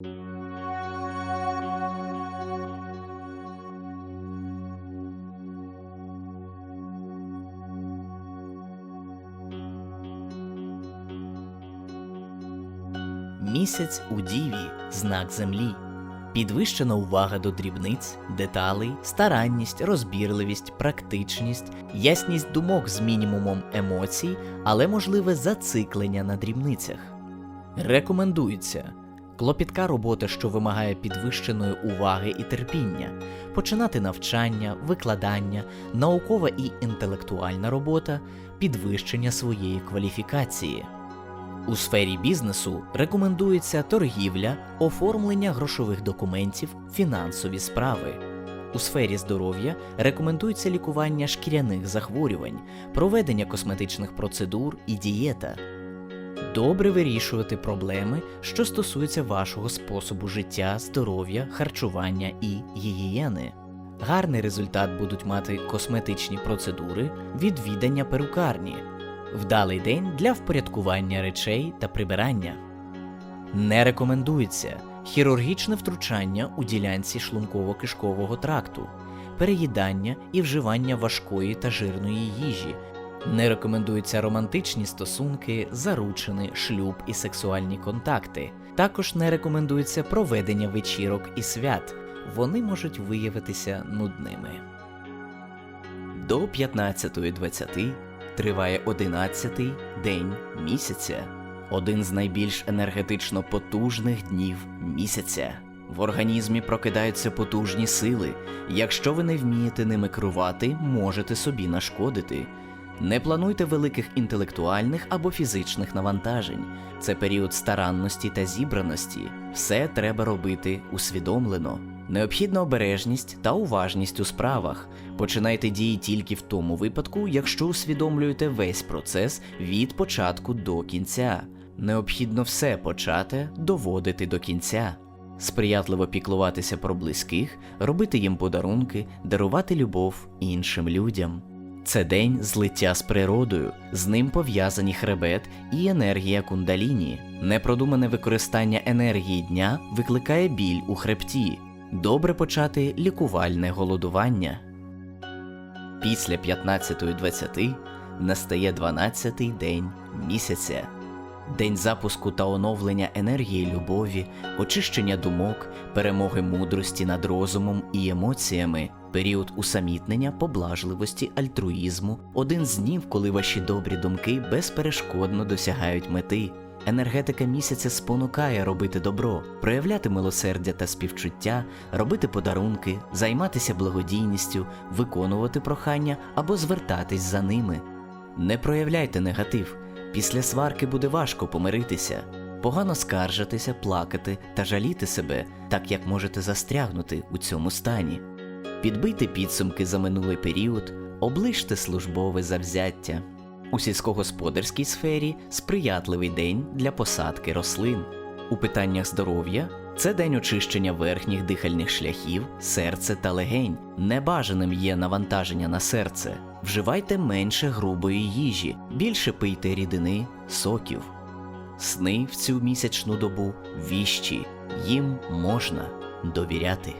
Місяць у Діві знак землі. Підвищена увага до дрібниць, деталей, старанність, розбірливість, практичність, ясність думок з мінімумом емоцій, але можливе зациклення на дрібницях. Рекомендується клопітка робота, що вимагає підвищеної уваги і терпіння, починати навчання, викладання, наукова і інтелектуальна робота, підвищення своєї кваліфікації. У сфері бізнесу рекомендується торгівля, оформлення грошових документів, фінансові справи. У сфері здоров'я рекомендується лікування шкіряних захворювань, проведення косметичних процедур і дієта. Добре вирішувати проблеми, що стосуються вашого способу життя, здоров'я, харчування і гігієни. Гарний результат будуть мати косметичні процедури, відвідання перукарні. Вдалий день для впорядкування речей та прибирання. Не рекомендується хірургічне втручання у ділянці шлунково-кишкового тракту, переїдання і вживання важкої та жирної їжі. Не рекомендуються романтичні стосунки, заручини, шлюб і сексуальні контакти. Також не рекомендується проведення вечірок і свят. Вони можуть виявитися нудними. До 15.20 триває 11-й день місяця, один з найбільш енергетично потужних днів місяця. В організмі прокидаються потужні сили. Якщо ви не вмієте ними керувати, можете собі нашкодити. Не плануйте великих інтелектуальних або фізичних навантажень. Це період старанності та зібраності. Все треба робити усвідомлено. Необхідна обережність та уважність у справах. Починайте дії тільки в тому випадку, якщо усвідомлюєте весь процес від початку до кінця. Необхідно все почати доводити до кінця. Сприятливо піклуватися про близьких, робити їм подарунки, дарувати любов іншим людям. Це день злиття з природою, з ним пов'язані хребет і енергія кундаліні. Непродумане використання енергії дня викликає біль у хребті. Добре почати лікувальне голодування. Після 15.20 настає 12-й день місяця. День запуску та оновлення енергії любові, очищення думок, перемоги мудрості над розумом і емоціями, період усамітнення, поблажливості, альтруїзму, один з днів, коли ваші добрі думки безперешкодно досягають мети. Енергетика місяця спонукає робити добро, проявляти милосердя та співчуття, робити подарунки, займатися благодійністю, виконувати прохання або звертатись за ними. Не проявляйте негатив. Після сварки буде важко помиритися, погано скаржитися, плакати та жаліти себе, так як можете застрягнути у цьому стані. Підбийте підсумки за минулий період, оближте службове завзяття. У сільськогосподарській сфері сприятливий день для посадки рослин. У питаннях здоров'я це день очищення верхніх дихальних шляхів, серця та легень. Небажаним є навантаження на серце. Вживайте менше грубої їжі, більше пийте рідини, соків. Сни в цю місячну добу віщі, їм можна довіряти.